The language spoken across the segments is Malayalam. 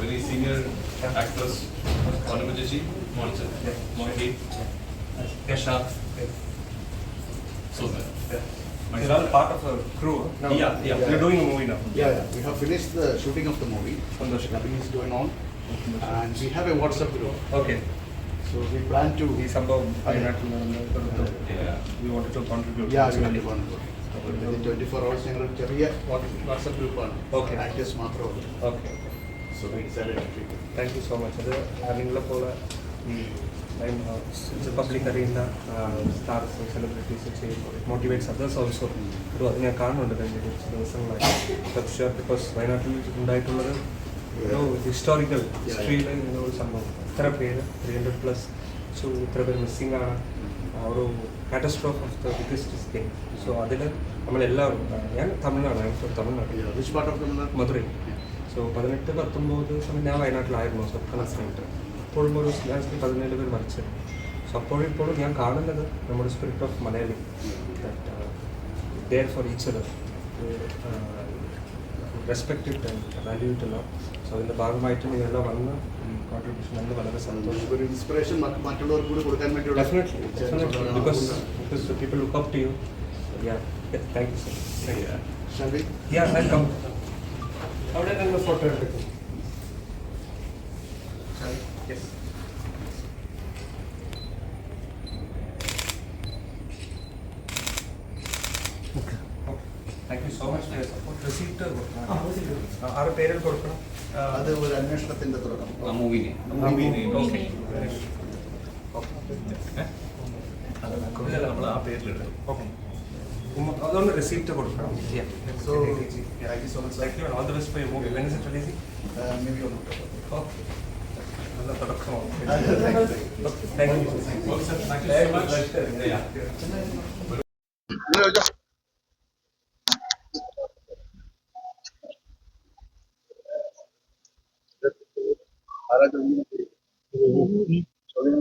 very senior actress, Vanamajaji, Moncha, Mohi, Kesha. So, You're all part of a crew. No. Yeah, yeah. Yeah. You're doing a movie now. Yeah, yeah, we have finished the shooting of the movie. Santosh. Dubbing is going on. And we have a WhatsApp group. Okay. So we plan to. ഈ സംഭവം വയനാട്ടിൽ നടന്ന ഒരു Yeah. we wanted to contribute. Yeah, we have one. Within 24 hours ഞങ്ങൾ ഒരു ചെറിയ വാട്സപ്പ് ഗ്രൂപ്പാണ് Okay. ആക്ടേഴ്സ് മാത്രമേ Okay. So we decided to treat thank you so much അത് നിങ്ങളെ പോലെ ഈ പബ്ലിക് അറിയുന്ന സ്റ്റാർസ് സെലിബ്രിറ്റീസ് ചെയ്യുമ്പോൾ മോട്ടിവേറ്റ്സ് അതേഴ്സ് ഓൾസോ ഒരു അത് ഞാൻ കാണുന്നുണ്ട് കഴിഞ്ഞ കുറച്ച് ദിവസങ്ങളായി. ബിക്കോസ് വയനാട്ടിൽ ഉണ്ടായിട്ടുള്ളത് ഒരു ഹിസ്റ്റോറിക്കൽ ഹിസ്റ്ററിയിലെ ഒരു സംഭവം. ഇത്ര പേര് ത്രീ ഹൺഡ്രഡ് പ്ലസ് സോ ഇത്ര പേര് മിസ്സിംഗ് ആണ്. ആ ഒരു catastrophe of the biggest scale so അതിൽ നമ്മളെല്ലാവരും ഞാൻ Tamil Nadu I from Tamil Nadu part of Tamil Nadu Madurai. So പതിനെട്ട് പത്തൊമ്പത് സമയം ഞാൻ വയനാട്ടിലായിരുന്നു സബ് കളക്ടറായിട്ട് അപ്പോഴും ഒരു ലാസ്റ്റ് പതിനേഴ് പേര് മരിച്ചത് സോ അപ്പോഴും ഇപ്പോഴും ഞാൻ കാണുന്നത് നമ്മുടെ spirit of Malayali they're for each other respect ഇട്ട് വാല്യൂ ഇട്ടല്ലോ സോ അതിന്റെ ഭാഗമായിട്ട് നിങ്ങളെല്ലാം വന്ന് കോൺട്രിബ്യൂഷൻ വന്ന് വളരെ സന്തോഷം ഒരു ഇൻസ്പിറേഷൻ മറ്റുള്ളവർക്ക് കൂടി കൊടുക്കാൻ വേണ്ടിയുള്ള Definitely, definitely, because because the people look up to you. Yeah, yeah thank you, sir. Thank you. Shall we? Yeah, I'll come. അവിടെ നിന്ന് ഫോട്ടോ എടുക്കും ആറ് പേരിൽ കൊടുക്കണം. അത് ഒരു അന്വേഷണത്തിന്റെ തുടക്കം. ആ മൂവിനെ. Okay. നമ്മൾ ആ പേരിലിടും. Okay. ഉമ്മ, അതൊന്ന് റെസിപ്റ്റ് കൊടുക്കണം.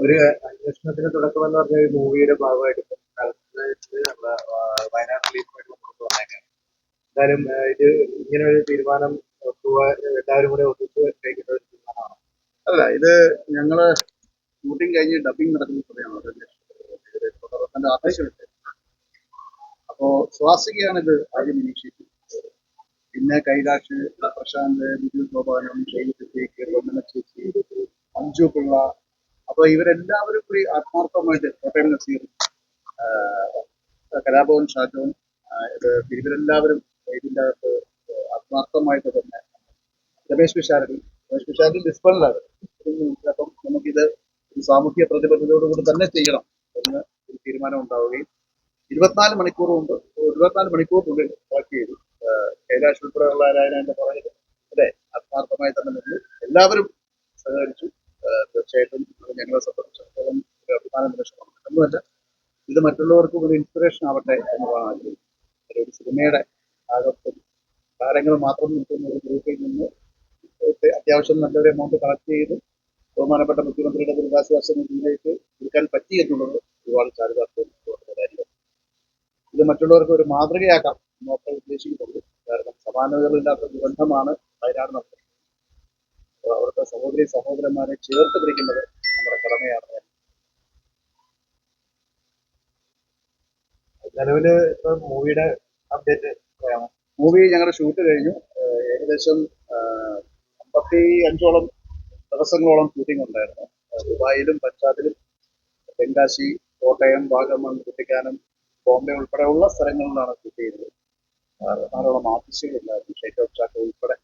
ഒരു അന്വേഷണത്തിന് തുടക്കമെന്ന് പറഞ്ഞ ഒരു മൂവിയുടെ ഭാഗമായിട്ട് വയനാട് റിലീഫായിട്ട് പുറത്ത് വന്നേക്കാം എന്തായാലും ഇത് ഇങ്ങനെ ഒരു തീരുമാനം എല്ലാവരും കൂടെ ഒത്തുപ്പ് കഴിക്കുന്ന ഒരു അല്ല ഇത് ഞങ്ങൾ ഷൂട്ടിംഗ് കഴിഞ്ഞ് ഡബിങ് നടക്കുന്ന സമയമാണ് ആവശ്യമുണ്ട് അപ്പോ സ്വാസികയാണ് ഇത് ആദ്യം ഇനീഷ്യേറ്റ് പിന്നെ കൈലാഷ് പ്രശാന്ത് ബിജു ഗോപാലം സിദ്ദീഖ് വന്ദന ചേച്ചി അഞ്ജു പിള്ള. അപ്പൊ ഇവരെല്ലാവരും കൂടി ആത്മാർത്ഥമായിട്ട് കോട്ടയം നസീർ കലാഭവൻ ഷാജോൻ ഇത് ഇവരെല്ലാവരും ഇതിന്റെ അകത്ത് ആത്മാർത്ഥമായിട്ട് തന്നെ. രമേശ് പിഷാരടി രമേശ് പിഷാരടി ഡിസ്പെൻഡാണ് അപ്പം നമുക്കിത് സാമൂഹ്യ പ്രതിബദ്ധതയോടുകൂടി തന്നെ ചെയ്യണം എന്ന് ഒരു തീരുമാനം ഉണ്ടാവുകയും ഇരുപത്തിനാല് മണിക്കൂർ കൊണ്ട് ഇരുപത്തിനാല് മണിക്കൂറിനുള്ളിൽ വർക്ക് ചെയ്തു കൈലാഷ് ഉൾപ്പെടെയുള്ള എന്റെ പുറകിൽ അതെ ആത്മാർത്ഥമായി തന്നെ നിന്ന് എല്ലാവരും സഹകരിച്ചു. തീർച്ചയായിട്ടും ഞങ്ങളെ സംബന്ധിച്ചിടത്തോളം ഒരു അഭിമാന നിമിഷമാണ്. ഒന്നുമല്ല ഇത് മറ്റുള്ളവർക്കും ഒരു ഇൻസ്പിറേഷൻ ആവട്ടെ എന്നതാണ് ആഗ്രഹം. ഒരു സിനിമയുടെ ഭാഗത്തും താരങ്ങൾ മാത്രം നിൽക്കുന്ന ഒരു ഗ്രൂപ്പിൽ നിന്ന് അത്യാവശ്യം നല്ലൊരു എമൗണ്ട് കളക്ട് ചെയ്ത് ബഹുമാനപ്പെട്ട മുഖ്യമന്ത്രിയുടെ ദുരിതാശ്വാസ നിധിയിലേക്ക് കൊടുക്കാൻ പറ്റി എന്നുള്ളത് ഒരുപാട് ചാരിതാർത്ഥ്യമുള്ള കാര്യം ഇത് മറ്റുള്ളവർക്ക് ഒരു മാതൃകയാക്കാം എന്നൊക്കെ ഉദ്ദേശിക്കുന്നുള്ളൂ കാരണം സമാനതകളില്ലാത്ത ദുരന്തമാണ് വയനാട് നടത്തുന്നത്. അവരുടെ അവിടുത്തെ സഹോദരി സഹോദരന്മാരെ ചേർത്ത് പിടിക്കുന്നത് നമ്മുടെ കടമയാണ്. നിലവിൽ മൂവിയുടെ അപ്ഡേറ്റ് പറയാമോ മൂവി ഞങ്ങളുടെ ഷൂട്ട് കഴിഞ്ഞു. ഏകദേശം അമ്പത്തി അഞ്ചോളം ദിവസങ്ങളോളം ഷൂട്ടിംഗ് ഉണ്ടായിരുന്നു. ദുബായിലും പഞ്ചാബിലും തെങ്കാശി കോട്ടയം വാഗമൺ കുട്ടിക്കാനം ബോംബെ ഉൾപ്പെടെയുള്ള സ്ഥലങ്ങളിലാണ് ഷൂട്ട് ചെയ്തത്. ധാരാളം ആർട്ടിസ്റ്റുകളുണ്ടായിരുന്നു ഓഫ് ചാക്ക ഉൾപ്പെടെ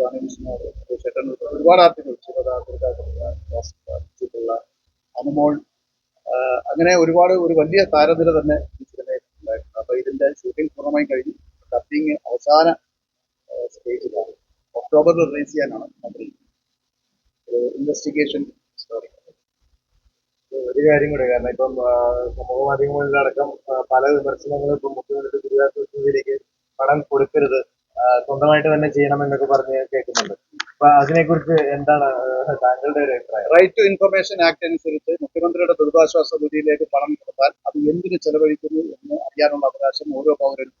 ബാലകൃഷ്ണനാഥ് ചേട്ടൻ ഉൾപ്പെടെ ഒരുപാട് പിള്ള അനുമോൾ അങ്ങനെ ഒരുപാട് ഒരു വലിയ താരനിര തന്നെ ഈ സിനിമയിൽ അപ്പൊ ഇതിന്റെ ഷൂട്ടിംഗ് പൂർണമായും കഴിഞ്ഞു. ഡബിങ് അവസാന സ്റ്റേജിലാണ് ഒക്ടോബറിൽ റിലീസ് ചെയ്യാനാണ് മന്ത്രി ഇൻവെസ്റ്റിഗേഷൻ സ്റ്റോറി ഒരു കാര്യം കൂടെ കാരണം ഇപ്പം സമൂഹ മാധ്യമങ്ങളിലടക്കം പല വിമർശനങ്ങളും ഇപ്പം മുഖ്യമന്ത്രി നിധിയിലേക്ക് പണം കൊടുക്കരുത് സ്വന്തമായിട്ട് തന്നെ ചെയ്യണം എന്നൊക്കെ പറഞ്ഞ് കേൾക്കുന്നുണ്ട്. അപ്പൊ അതിനെക്കുറിച്ച് എന്താണ് താങ്കളുടെ ഒരു അഭിപ്രായം? റൈറ്റ് ടു ഇൻഫർമേഷൻ ആക്ട് അനുസരിച്ച് മുഖ്യമന്ത്രിയുടെ ദുരിതാശ്വാസ നിധിയിലേക്ക് പണം കൊടുത്താൽ അത് എന്തിനു ചെലവഴിക്കുന്നു എന്ന് അറിയാനുള്ള അവകാശം ഓരോ പൗരനും.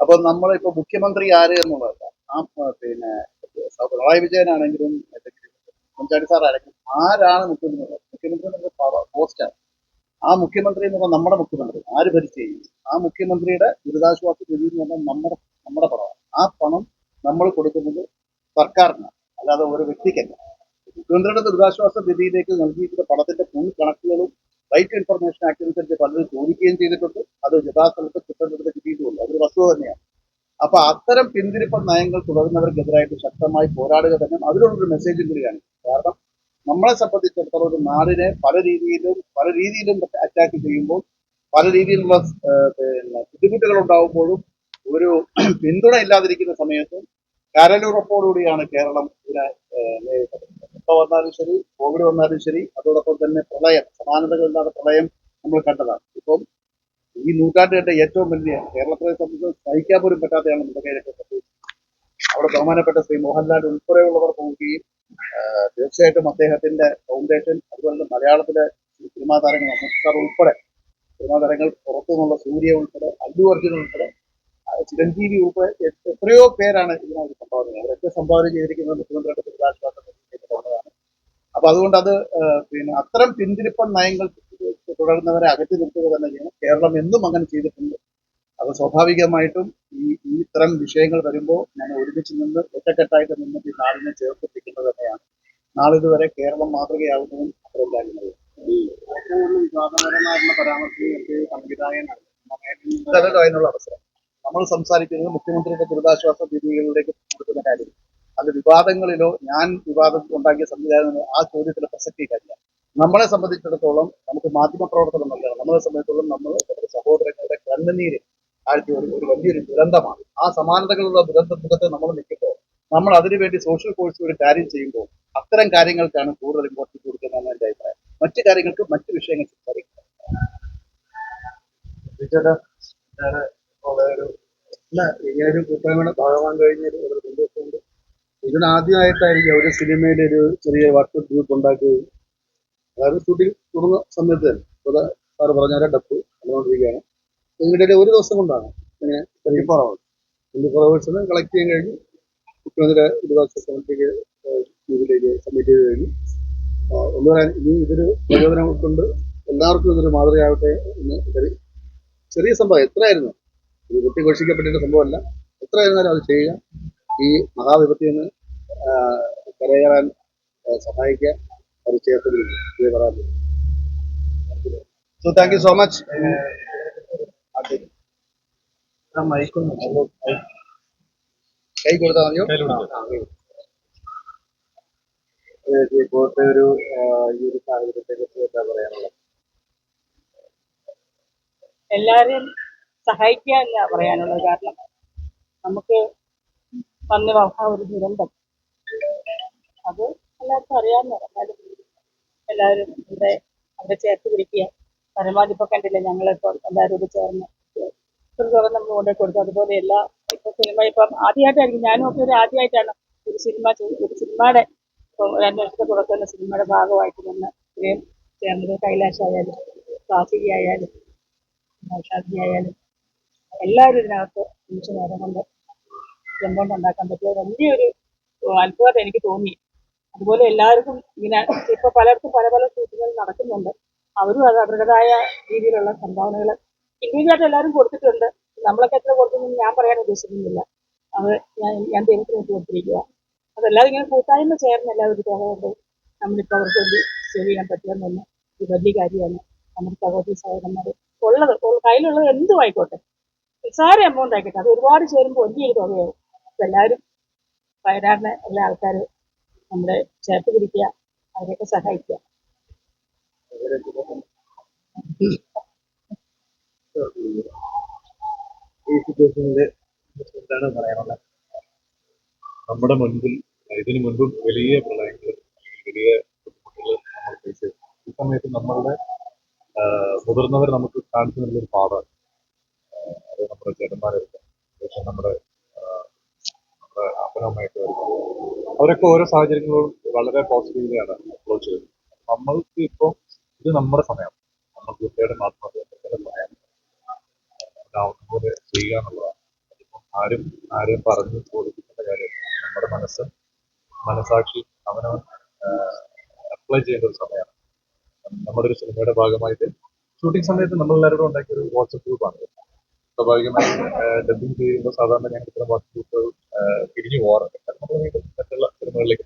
അപ്പൊ നമ്മളിപ്പോ മുഖ്യമന്ത്രി ആര് എന്നുള്ളതല്ല. ആ, പിന്നെ പിണറായി വിജയനാണെങ്കിലും അല്ലെങ്കിൽ ഉമ്മൻചാണ്ടി ആരെങ്കിലും ആരാണ് മുഖ്യമന്ത്രി? മുഖ്യമന്ത്രി പോസ്റ്റാണ് ആ മുഖ്യമന്ത്രി എന്ന് പറഞ്ഞാൽ നമ്മുടെ മുഖ്യമന്ത്രി. ആര് ഭരിച്ചു ആ മുഖ്യമന്ത്രിയുടെ ദുരിതാശ്വാസ നിധി എന്ന് പറഞ്ഞാൽ നമ്മുടെ നമ്മുടെ പണമാണ്. ആ പണം നമ്മൾ കൊടുക്കുന്നത് സർക്കാരിന് അല്ലാതെ ഒരു വ്യക്തിക്കല്ല. മുഖ്യമന്ത്രിയുടെ ദുരിതാശ്വാസ നിധിയിലേക്ക് നൽകിയിട്ടുള്ള പണത്തിന്റെ ഫുൾ കണക്കുകളും റൈറ്റ് ഇൻഫർമേഷൻ ആക്ട് അനുസരിച്ച് പലരും ചോദിക്കുകയും ചെയ്തിട്ടുണ്ട്. അത് യഥാസ്ഥലത്ത് കിട്ടേണ്ടത് കിട്ടിയിട്ടുള്ളൂ അതൊരു വസ്തുത തന്നെയാണ്. അപ്പൊ അത്തരം പിന്തിരിപ്പ നയങ്ങൾ തുടരുന്നവർക്കെതിരായിട്ട് ശക്തമായി പോരാടുക തന്നെ. അതിനുള്ളൊരു മെസ്സേജും കൂടിയാണ് കാരണം നമ്മളെ സംബന്ധിച്ചിടത്തോളം ഒരു നാടിനെ പല രീതിയിലും പല രീതിയിലും അറ്റാക്ക് ചെയ്യുമ്പോൾ പല രീതിയിലുള്ള പിന്നെ ബുദ്ധിമുട്ടുകൾ ഉണ്ടാകുമ്പോഴും ഒരു പിന്തുണ ഇല്ലാതിരിക്കുന്ന സമയത്തും കരലുറപ്പോടുകൂടിയാണ് കേരളം ഇതിനെ നേരിട്ടത്. വന്നാലും ശരി കോവിഡ് വന്നാലും ശരി അതോടൊപ്പം തന്നെ പ്രളയം സമാനതകളില്ലാത്ത പ്രളയം നമ്മൾ കണ്ടതാണ്. ഇപ്പം ഈ നൂറ്റാണ്ടുകളുടെ ഏറ്റവും വലിയ കേരളത്തിലെ സംബന്ധിച്ച് സഹിക്കാൻ പോലും പറ്റാത്തതാണ് മുണ്ടകയിലൊക്കെ കയ്യിലൊക്കെ അവിടെ ബഹുമാനപ്പെട്ട ശ്രീ മോഹൻലാൽ ഉൾപ്പെടെയുള്ളവർ പോവുകയും തീർച്ചയായിട്ടും അദ്ദേഹത്തിന്റെ ഫൗണ്ടേഷൻ അതുപോലെ തന്നെ മലയാളത്തിലെ സിനിമാ താരങ്ങൾ അമിത് ഉൾപ്പെടെ സിനിമാ താരങ്ങൾ പുറത്തുനിന്നുള്ള സൂര്യ ഉൾപ്പെടെ അല്ലു അർജുൻ ഉൾപ്പെടെ ചിരഞ്ജീവി ഉൾപ്പെടെ എത്രയോ പേരാണ് ഇതിനകത്ത് സംഭാവന അവരൊക്കെ സംഭാവന ചെയ്തിരിക്കുന്നത് മുഖ്യമന്ത്രിയുടെ ദുരിതാശ്വാസ അപ്പൊ അതുകൊണ്ട് അത് പിന്നെ അത്തരം പിന്തിരിപ്പൻ നയങ്ങൾ തുടരുന്നവരെ അകറ്റി നിർത്തുക തന്നെ ചെയ്യണം കേരളം എന്നും അങ്ങനെ ചെയ്തിട്ടുണ്ട്. അത് സ്വാഭാവികമായിട്ടും ഈ ഈ ഇത്തരം വിഷയങ്ങൾ വരുമ്പോൾ ഞാൻ ഒരുമിച്ച് നിന്ന് ഒറ്റക്കെട്ടായിട്ട് നിന്നിട്ട് ഈ നാടിനെ ചേർത്തിപ്പിക്കുന്നത് തന്നെയാണ്. നാളിതുവരെ കേരളം മാതൃകയാകുന്നതും അത്രയും കാര്യങ്ങൾ വിവാദപരമായിട്ടുള്ള പരാമർശങ്ങൾക്ക് സംവിധായകനാണ്. ഇതല്ലല്ലോ അതിനുള്ള അവസരം. നമ്മൾ സംസാരിക്കുന്നത് മുഖ്യമന്ത്രിയുടെ ദുരിതാശ്വാസ നിധികളിലേക്ക് കൊടുക്കുന്ന കാര്യം. അത് വിവാദങ്ങളിലോ ഞാൻ വിവാദം ഉണ്ടാക്കിയ സംവിധാനം ആ ചോദ്യത്തിൽ പ്രസക്തി കാര്യമില്ല നമ്മളെ സംബന്ധിച്ചിടത്തോളം നമുക്ക് മാധ്യമ പ്രവർത്തനം നല്ലതാണ്. നമ്മളെ സംബന്ധിച്ചിടത്തോളം നമ്മൾ നമ്മുടെ സഹോദരങ്ങളുടെ കണ്ണുനീര് ആഴ്ച ഒരു ഒരു വലിയൊരു ദുരന്തമാണ്. ആ സമാനതകളുള്ള ദുരന്ത മുഖത്ത് നമ്മൾ നിൽക്കുമ്പോൾ നമ്മൾ അതിനുവേണ്ടി സോഷ്യൽ കോഴ്സ് ഒരു കാര്യം ചെയ്യുമ്പോൾ അത്തരം കാര്യങ്ങൾക്കാണ് കൂടുതൽ ഇമ്പോർട്ടൻസ് കൊടുക്കുന്നതെന്ന് എന്റെ അഭിപ്രായം. മറ്റു കാര്യങ്ങൾക്ക് മറ്റു വിഷയങ്ങൾ സംസാരിക്കും. ചേട്ടാ ഞാൻ വളരെ ഒരു അല്ല ഇങ്ങനെ ഒരു കൂട്ടായ്മയുടെ ഭാഗമാകാൻ കഴിഞ്ഞൊരു വളരെ സന്തോഷമുണ്ട്. ഇതിനാദ്യമായിട്ടായിരിക്കും ഒരു സിനിമയുടെ ഒരു ചെറിയ വാട്സപ്പ് ഗ്രൂപ്പ് ഉണ്ടാക്കുകയും അതായത് ഷൂട്ടിംഗ് തുടങ്ങുന്ന സമയത്ത് തന്നെ. സാറ് പറഞ്ഞ ഡപ്പ് നടന്നുകൊണ്ടിരിക്കുകയാണ്. ഇതിന്റെ ഒരു ദിവസം കൊണ്ടാണ് ഇങ്ങനെ twenty four hours twenty four അവേഴ്സിന് collect ചെയ്യാൻ കഴിഞ്ഞു. മുഖ്യമന്ത്രിയുടെ ദുരിതാശ്വാസ കമ്മിറ്റിക്ക് ഇതിലേക്ക് സബ്മിറ്റ് ചെയ്ത് കഴിഞ്ഞു. എന്ന് പറയാൻ ഇനി ഇതൊരു പ്രചോദനം ഉൾക്കൊണ്ട് എല്ലാവർക്കും ഇതൊരു മാതൃകയാവട്ടെ എന്ന് കരുതി. ചെറിയ സംഭവം എത്രയായിരുന്നു? ഇത് കുട്ടി ഘോഷിക്കപ്പെട്ടിട്ട് സംഭവമല്ല. എത്രയായിരുന്നാലും അത് ചെയ്യുക ഈ മഹാവിപത്തിൽ നിന്ന് കരയേറാൻ കരകയറാൻ സഹായിക്കുക അത് പറയാൻ so thank you so much മൈക്കൊന്നും കൈ കൊടുത്താൽ മതിയോ ഇപ്പോഴത്തെ ഒരു ഈ ഒരു സാഹചര്യത്തെ കുറിച്ച് എന്താ പറയാനുള്ളത് എല്ലാവരെയും സഹായിക്കുക എന്നാ പറയാനുള്ളത്. കാരണം നമുക്ക് വന്ന് വന്ന ഒരു ദുരന്തം. അത് എല്ലാവർക്കും അറിയാവുന്നതാണ്. എല്ലാവരും ഇവിടെ അവരെ ചേർത്ത് പിടിക്കുക. പരമാവധി ഇപ്പോൾ കണ്ടില്ലേ ഞങ്ങളിപ്പോൾ എല്ലാവരും കൂടി ചേർന്ന് തുറന്ന് നമ്മൾ കൊണ്ടു കൊടുത്തു. അതുപോലെ എല്ലാ ഇപ്പൊ സിനിമ ഇപ്പം ആദ്യമായിട്ടായിരിക്കും. ഞാനും ഒക്കെ ഒരു ആദ്യമായിട്ടാണ് ഒരു സിനിമ ഒരു സിനിമയുടെ ഇപ്പം ഒരു അന്വേഷണത്തെ തുടക്കുന്ന സിനിമയുടെ ഭാഗമായിട്ട് നിന്ന് ഇത്രയും ചേർന്നത് കൈലാഷായാലും കാസിക ആയാലും ഷാജി ആയാലും എല്ലാവരും ഇതിനകത്ത് നിമിഷ നേരം കൊണ്ട് എമൗണ്ട് ഉണ്ടാക്കാൻ പറ്റിയ വലിയൊരു അത്ഭുതമായിട്ട് എനിക്ക് തോന്നി. അതുപോലെ എല്ലാവർക്കും ഇങ്ങനെ ഇപ്പൊ പലർക്കും പല പല ഷൂട്ടുകൾ നടക്കുന്നുണ്ട്. അവരും അത് അവരുടേതായ രീതിയിലുള്ള സംഭാവനകൾ ഇൻഡിവിജ്വലായിട്ട് എല്ലാവരും കൊടുത്തിട്ടുണ്ട്. നമ്മളൊക്കെ എത്ര കൊടുത്തെന്ന് ഞാൻ പറയാൻ ഉദ്ദേശിക്കുന്നില്ല. അത് ഞാൻ ഞാൻ ദൈവത്തിന് കൊടുത്തിരിക്കുക അതല്ലാതെ ഇങ്ങനെ കൂട്ടായ്മ ചേർന്ന് എല്ലാവരും തുക കൊണ്ട് നമ്മളിപ്പോൾ അവർക്ക് വേണ്ടി സേവ് ചെയ്യാൻ പറ്റുമെന്നൊന്ന് ഒരു വലിയ കാര്യമാണ് നമ്മുടെ സഹോദരി സഹോദരന്മാർ ഉള്ളത് ഉള്ള- കയ്യിലുള്ളത് എന്തും ആയിക്കോട്ടെ. നിസ്സാര എമൗണ്ട് ആയിക്കോട്ടെ. അത് ഒരുപാട് ചേരുമ്പോൾ വലിയൊരു തുകയാവും. എല്ലാവരും വയനാടിനെ എല്ലാ ആൾക്കാർ നമ്മുടെ ചേർത്ത് പിടിക്കുക അവരെയൊക്കെ സഹായിക്കുക. എന്താണ് പറയാനുള്ളത്? നമ്മുടെ മുൻപിൽ ഇതിനു മുൻപും വലിയ പ്രളയങ്ങൾ വലിയ ബുദ്ധിമുട്ടുകൾ നമ്മൾ ഫേസ് ചെയ്തു. ഈ സമയത്ത് നമ്മളുടെ മുതിർന്നവർ നമുക്ക് കാണിച്ചു നല്ലൊരു പാഠമാണ്. അത് നമ്മുടെ ചേട്ടന്മാരായിരിക്കാം ശേഷം നമ്മുടെ നമ്മുടെ വരുന്നത് അവരൊക്കെ ഓരോ സാഹചര്യങ്ങളോടും വളരെ പോസിറ്റീവ്ലിയാണ് അപ്രോച്ച് ചെയ്തത് നമ്മൾക്ക് ഇപ്പോൾ ഇത് നമ്മുടെ സമയം. നമ്മൾ തീർച്ചയായിട്ടും ആവുന്ന പോലെ ചെയ്യുക എന്നുള്ളതാണ് അതിപ്പം ആരും ആരെയും പറഞ്ഞു ബോധിപ്പിക്കേണ്ട കാര്യമില്ല. നമ്മുടെ മനസ്സ് മനസാക്ഷി അവനവൻ അപ്ലൈ ചെയ്യേണ്ട ഒരു സമയമാണ്. നമ്മുടെ ഒരു സിനിമയുടെ ഭാഗമായിട്ട് ഷൂട്ടിംഗ് സമയത്ത് നമ്മളെല്ലാവരോടും ഉണ്ടാക്കിയ ഒരു വാട്സപ്പ് ഗ്രൂപ്പാണ് സ്വാഭാവികമായും ഡബിങ് ചെയ്യുമ്പോൾ സാധാരണ ഞങ്ങൾ ഇത്തരം വാട്സപ്പ് ഗ്രൂപ്പുകൾ പിരിഞ്ഞു പോകാറുണ്ട്. നമ്മൾ വീണ്ടും മറ്റുള്ള സിനിമകളിലേക്ക്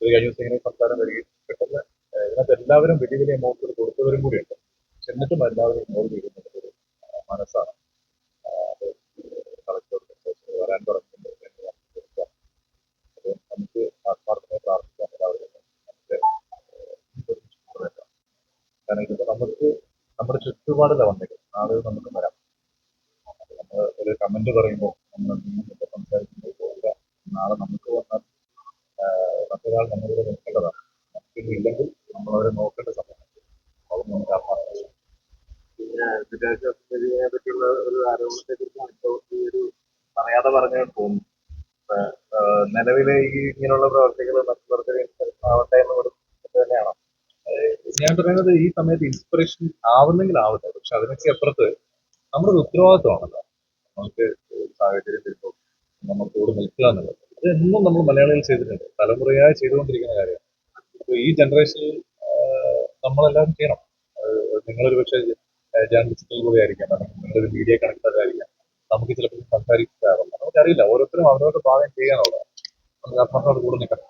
ഒരു കഴിഞ്ഞ ദിവസം ഇങ്ങനെ സംസാരം വരികയും പെട്ടെന്ന് ഇതിനകത്ത് എല്ലാവരും വലിയ വലിയ എമൗണ്ടുകൾ കൊടുത്തവരും കൂടിയുണ്ട്. പക്ഷെ എന്നിട്ടും എല്ലാവരും ഇൻവോൾവ് ചെയ്യുന്നത് ഒരു മനസ്സാണ്. വരാൻ തുടങ്ങുന്നത് നമുക്ക് ആത്മാർത്ഥമായി പ്രാർത്ഥിക്കാം എല്ലാവരും. കാരണം ഇതിപ്പോ നമുക്ക് നമ്മുടെ ചുറ്റുപാടില്ല വന്നേക്കും നാളെ നമുക്ക് വരാം. നമ്മൾ ഒരു കമന്റ് പറയുമ്പോൾ നമ്മൾ സംസാരിക്കുമ്പോൾ നാളെ നമുക്ക് വന്നാൽ മറ്റൊരാൾ നമ്മളിവിടെ നിൽക്കേണ്ടതാണ് നമുക്കിനി ഇല്ലെങ്കിൽ നമ്മളവരെ നോക്കേണ്ട സമയമാണ് അത് നമുക്ക് ആത്മാർത്ഥം പിന്നെ ദുരിതാശ്വാസ പറ്റിയുള്ള ഒരു ആരോപണത്തെ കുറിച്ചാണ് ഇപ്പോൾ ഈ ഒരു പറയാതെ പറഞ്ഞു തോന്നുന്നു നിലവിലെ ഈ ഇങ്ങനെയുള്ള പ്രവർത്തികൾ ആവട്ടെ എന്ന് തന്നെയാണോ? ഞാൻ പറയുന്നത് ഈ സമയത്ത് ഇൻസ്പിറേഷൻ ആവുന്നെങ്കിൽ ആവട്ടെ. പക്ഷെ അതിനൊക്കെ അപ്പുറത്ത് നമ്മുടെ ഉത്തരവാദിത്വമാണല്ലോ. നമുക്ക് സാഹചര്യം വരുമ്പോൾ നമ്മൾ കൂടെ നിൽക്കുക എന്നുള്ളത്. അതെന്നും നമ്മൾ മലയാളികൾ ചെയ്തിട്ടുണ്ട്. തലമുറയായി ചെയ്തുകൊണ്ടിരിക്കുന്ന കാര്യമാണ് അപ്പോൾ ഈ ജനറേഷനിൽ നമ്മളെല്ലാവരും ചെയ്യണം. നിങ്ങളൊരു പക്ഷേ ജേർണലിസ്റ്റുകൾ കൂടി ആയിരിക്കാം. അല്ലെങ്കിൽ നിങ്ങളൊരു മീഡിയ കണക്ടറായിരിക്കാം നമുക്ക് ചിലപ്പോൾ സംസാരിക്കാറില്ല നമുക്കറിയില്ല ഓരോരുത്തരും അവരവരുടെ ഭാഗം ചെയ്യാനുള്ളതാണ്. നമുക്ക് ആത്മാർത്ഥത്തോട് കൂടെ നിൽക്കണം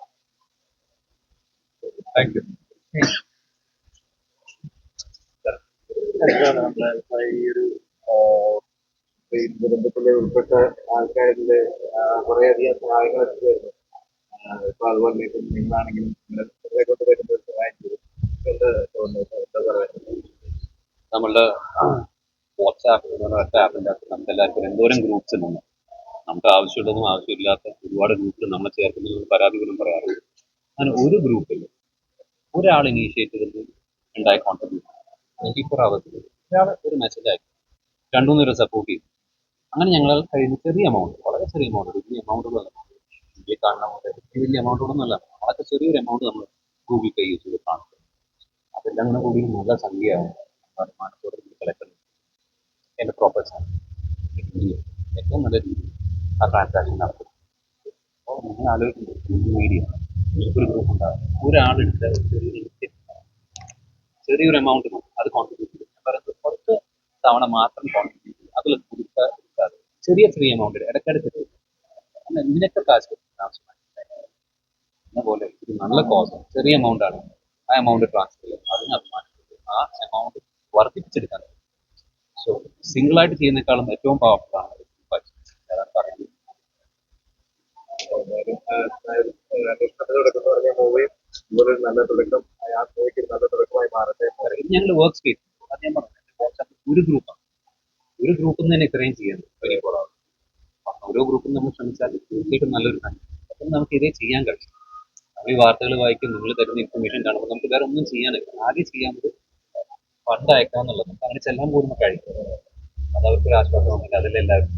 താങ്ക് യു ദുരന്തത്തിലെ ഉൾപ്പെട്ട ഈ ഒരു ദുരന്തത്തിൽ ഉൾപ്പെട്ട ആൾക്കാരിൽ കുറേയധികം സഹായങ്ങൾ എത്തിയായിരുന്നു ഇപ്പൊ അതുപോലെ ഇപ്പൊ നിങ്ങളാണെങ്കിലും ഇങ്ങനെ കൊണ്ട് വരുന്ന ഒരു സഹായം ചെയ്തു. എന്താ തോന്നുന്നത് എന്താ പറയുന്നത് നമ്മളുടെ പറഞ്ഞ ഒറ്റ ആപ്പിന്റെ അകത്ത് നമുക്ക് എല്ലാവർക്കും എന്തോരം ഗ്രൂപ്പ്സ് ഉണ്ട്. നമുക്ക് ആവശ്യമുള്ളതും ആവശ്യമില്ലാത്ത ഒരുപാട് ഗ്രൂപ്പിൽ നമ്മൾ ചേർക്കുന്നതിന് പരാതി പോലും പറയാറുണ്ട്. അങ്ങനെ ഒരു ഗ്രൂപ്പിൽ ഒരാൾ ഇനീഷ്യേറ്റ് ചെയ്ത്. ഉണ്ടായ കോൺട്രിബ്യൂഷൻ ട്വന്റി ഫോർ അവേഴ്സിൽ ഒരാൾ ഒരു മെസ്സേജ് അയക്കും രണ്ടു മൂന്ന് സപ്പോർട്ട് ചെയ്തു. അങ്ങനെ ഞങ്ങൾ കഴിയുന്ന ചെറിയ എമൗണ്ട് വളരെ ചെറിയ എമൗണ്ട് വലിയ എമൗണ്ടുകളല്ല വലിയ കാണുന്ന പോലെ വലിയ വലിയ എമൗണ്ടുകളൊന്നുമല്ല വളരെ ചെറിയൊരു എമൗണ്ട് നമ്മൾ ഗൂഗിൾ പേ യൂസ് ചെയ്ത് കാണും. അതെല്ലാം കൂടെ നല്ല സംഖ്യയാവും വരുമാനത്തോടെ കളക്ട് എന്റെ പ്രോപ്പർട്ടി ഏറ്റവും നല്ല രീതിയിൽ ആ ട്രാൻസാക്ഷൻ നടത്തും അപ്പോൾ നിങ്ങൾ ആലോചിക്കുന്നത് മീഡിയ ഒരു ഗ്രൂപ്പ് ഉണ്ടാകും ഒരാളെടുത്ത് ചെറിയൊരു. ചെറിയൊരു എമൗണ്ട് അത് കോൺട്രിബ്യൂട്ട് ചെയ്യും. പറയുന്നത് കുറച്ച് തവണ മാത്രം കോൺട്രിബ്യൂട്ട് ചെയ്യും. അതിൽ കൊടുത്ത ചെറിയ ചെറിയ എമൗണ്ട് ഇടയ്ക്കിടയ്ക്ക് തരും. അങ്ങനെ ഇതിനൊക്കെ കാശ് ആവശ്യമായി പോലെ ഇത് നല്ല കോസ് ചെറിയ എമൗണ്ട് ആണ്. ആ എമൗണ്ട് ട്രാൻസ്ഫർ ചെയ്യും അതിന് അഭിമാനം ആ എമൗണ്ട് വർദ്ധിപ്പിച്ചെടുക്കാൻ സോ സിംഗിൾ ആയിട്ട് ചെയ്യുന്നേക്കാളും ഏറ്റവും പവർഫുൾ ആണ് അതാണ് പറയുന്നത് അന്വേഷണത്തിന് തുടക്കം എന്ന് പറഞ്ഞ മൂവിയും ഇതുപോലെ ഒരു നല്ല തുടക്കം. ആ മൂവിക്ക് ഒരു നല്ല തുടക്കമായി മാറട്ടെ ഞങ്ങൾ വർക്ക് സ്പേസ് അത് ഞാൻ പറഞ്ഞു ഒരു ഗ്രൂപ്പാണ് ഒരു ഗ്രൂപ്പിൽ നിന്ന് തന്നെ ഇത്രയും ചെയ്യാൻ വലിയ കുറവാണ് ഓരോ ഗ്രൂപ്പും നമ്മൾ ശ്രമിച്ചാൽ തീർച്ചയായിട്ടും നല്ലൊരു കാര്യം അപ്പം നമുക്ക് ഇതേ ചെയ്യാൻ കഴിയും. നമ്മൾ ഈ വാർത്തകൾ വായിക്കും നിങ്ങൾ തരുന്ന ഇൻഫർമേഷൻ കാണുമ്പോൾ നമുക്ക് വേറെ ഒന്നും ചെയ്യാനില്ല ആകെ ചെയ്യാവുന്നത് ഫണ്ട് അയക്കാന്നുള്ളത് നമുക്ക് അങ്ങനെ ചെല്ലാൻ പോലും കഴിയും അത് അവർക്കൊരു ആശ്വാസമാണെങ്കിൽ അതിലെല്ലാവരും